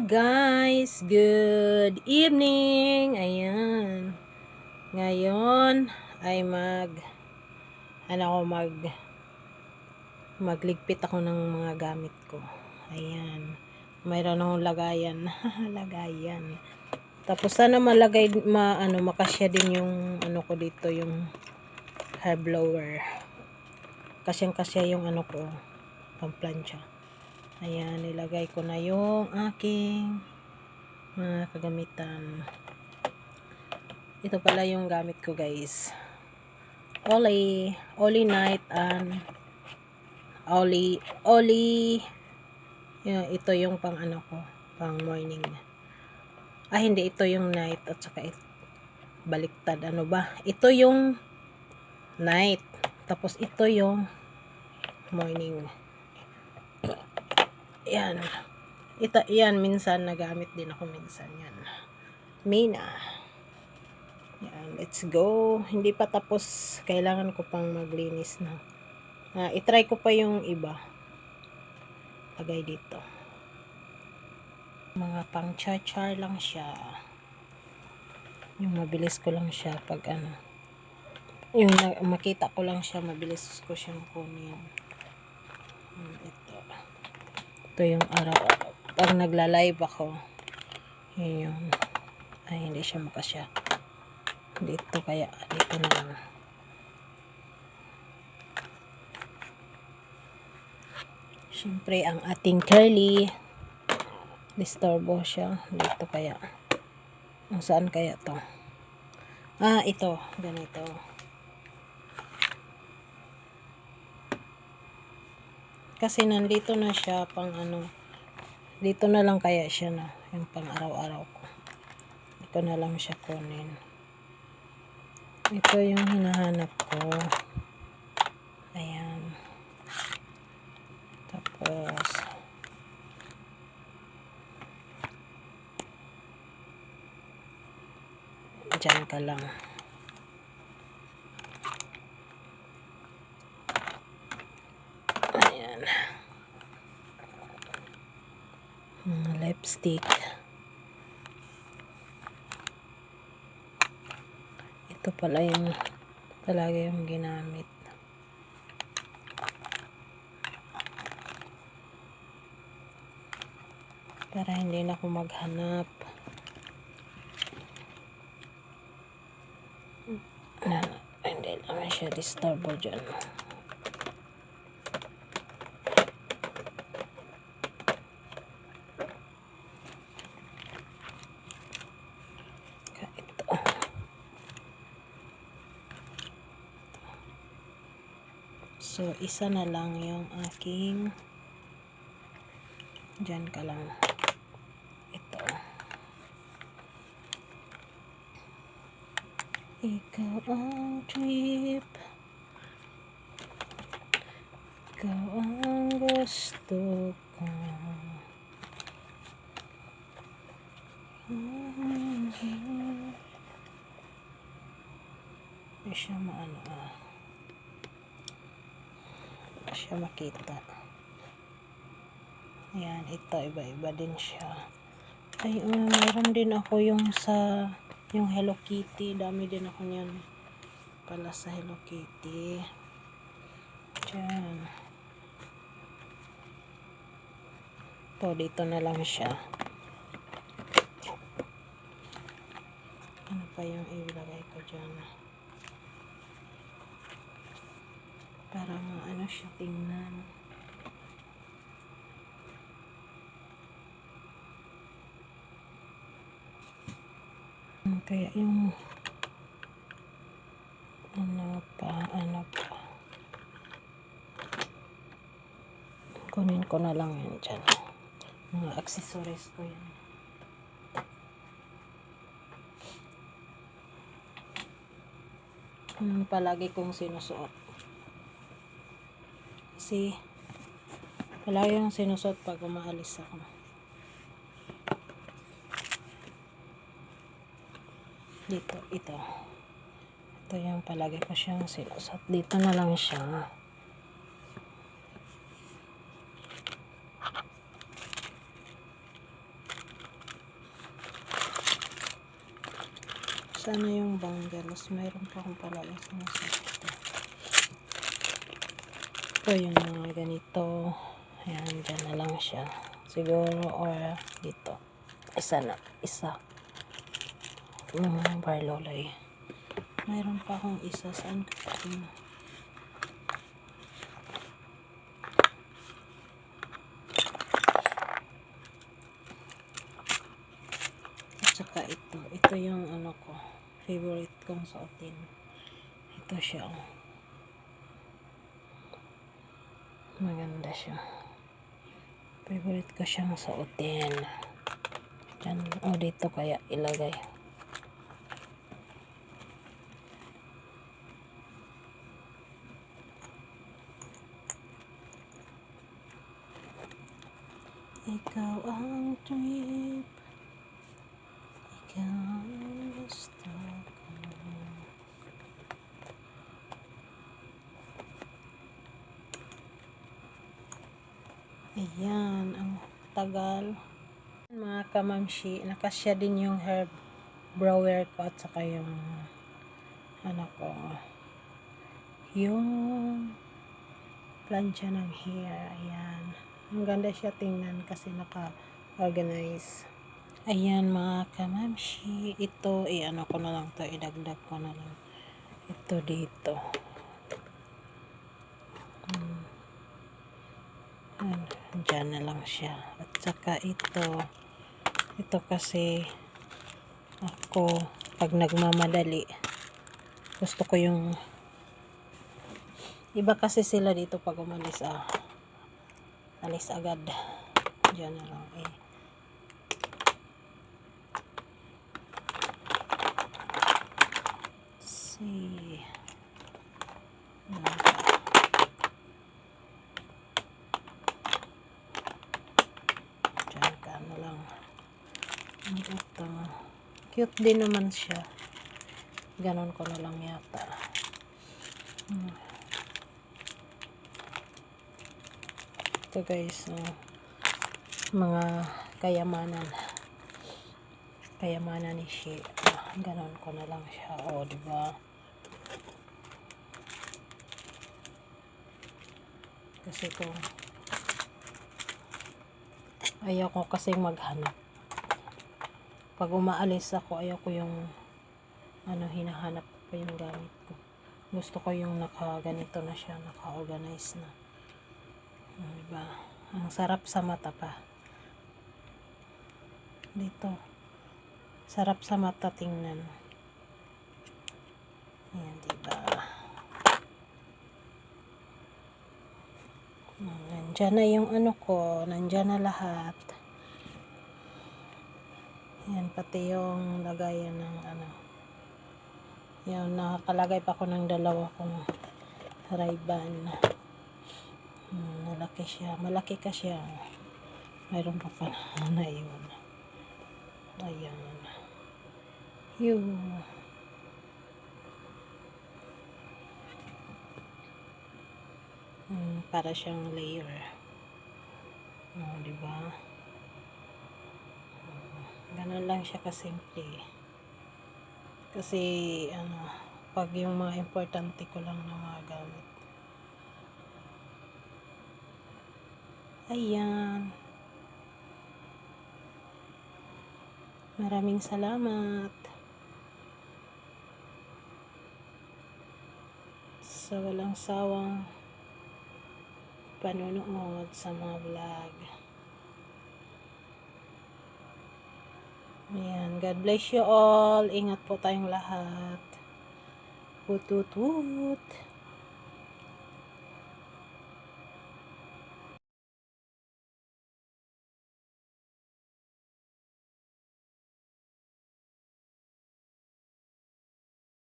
guys, good evening. Ayan. Ngayon ay mag ano ako mag magligpit ako ng mga gamit ko. Ayan. Mayroon akong lagayan. lagayan. Tapos sana malagay ma ano makasya din yung ano ko dito yung hair blower. Kasyang kasya yung ano ko pamplansya. Ayan, nilagay ko na yung aking mga kagamitan. Ito pala yung gamit ko guys. Oli, Oli night and Oli, Oli yeah, ito yung pang ano ko, pang morning. Ah, hindi, ito yung night at saka it, baliktad. Ano ba? Ito yung night. Tapos ito yung morning. Yan. Ito, yan, minsan nagamit din ako minsan yan. Mina. Yan, let's go. Hindi pa tapos, kailangan ko pang maglinis na. Uh, itry ko pa yung iba. Lagay dito. Mga pang char-char lang siya. Yung mabilis ko lang siya pag ano. Yung makita ko lang siya, mabilis ko siyang kunin. Hmm, ito ito yung araw. Pag nagla-live ako yun. Yung ay hindi siya makasya. Dito kaya dito na lang. Syempre ang ating curly disturbo siya. Dito kaya. Kung saan kaya to? Ah ito. Ganito kasi nandito na siya pang ano dito na lang kaya siya na yung pang araw-araw ko. Dito na lang siya kunin. Ito yung hinahanap ko. Ayan. Tapos dyan ka lang mga lipstick. Ito pala yung talaga yung ginamit. Para hindi na ako maghanap. Na, hindi naman siya disturbo dyan So, isa na lang yung aking dyan ka lang. Ito. Ikaw ang trip. Ikaw ang gusto ko. Hindi siya maano ah siya makita. Ayan ito iba iba din siya. Ay uh, meron din ako yung sa yung Hello Kitty. Dami din ako niyan pala sa Hello Kitty. Dyan ito dito na lang siya. Ano pa yung ilagay ko dyan para maano siya tingnan. Kaya yung ano pa ano pa. Kunin ko na lang yan dyan. Mga accessories ko yan. Palagi kong sinusuot kasi palagi yung sinusot pag umaalis ako. Dito ito. Ito yung palagi ko siyang sinusot. Dito na lang siya. Sana yung bangles mayroon pa akong palagi sinusot. ito ito yung mga ganito. Ayan, dyan na lang siya. Siguro, or dito. Isa na. Isa. Mga barlolay. Mayroon pa akong isa. Saan ko pa yun? At saka ito. Ito yung ano ko. Favorite kong suotin. Ito siya. oh. Maganda siya. Favorite ko siyang suotin. Diyan. O dito kaya ilagay. Ikaw ang trip Ikaw ang gusto ko Ayan, ang tagal. Mga kamamshi, nakasya din yung hair blower ko at saka yung ano ko, yung plancha ng hair. Ayan. Ang ganda siya tingnan kasi naka-organize. Ayan mga kamamshi. Ito, eh, ano ko na lang to idagdag ko na lang. Ito dito. Hmm. Ayan, dyan na lang siya. At saka ito, ito kasi ako, pag nagmamadali, gusto ko yung iba kasi sila dito pag umalis ah alis agad dyan na lang eh see dyan ka na lang ito cute din naman siya. Ganon ko na lang yata. Hmm. ito guys oh, mga kayamanan. Kayamanan ni Shi ah, ganon ko na lang siya o oh, di ba? Kasi kung ayaw ko kasing maghanap pag umaalis ako ayaw ko yung ano hinahanap ko pa yung gamit ko gusto ko yung naka ganito na siya naka organize na Oh, diba? Ang sarap sa mata pa. Dito. Sarap sa mata tingnan. Ayan, diba? Nandyan na yung ano ko. Nandyan na lahat. Ayan, pati yung lagayan ng ano. Yan, nakakalagay pa ako ng dalawa kong Ray-Ban. Hmm, malaki siya. Malaki ka siya. Mayroon pa pa na yun. Ayan. Yun. Hmm, para siyang layer. Oh, di ba? Ganun lang siya kasimple. Kasi, ano, pag yung mga importante ko lang na mga gamit. Ayan. Maraming salamat sa walang sawang panonood sa mga vlog. Ayan. God bless you all. Ingat po tayong lahat. Tut.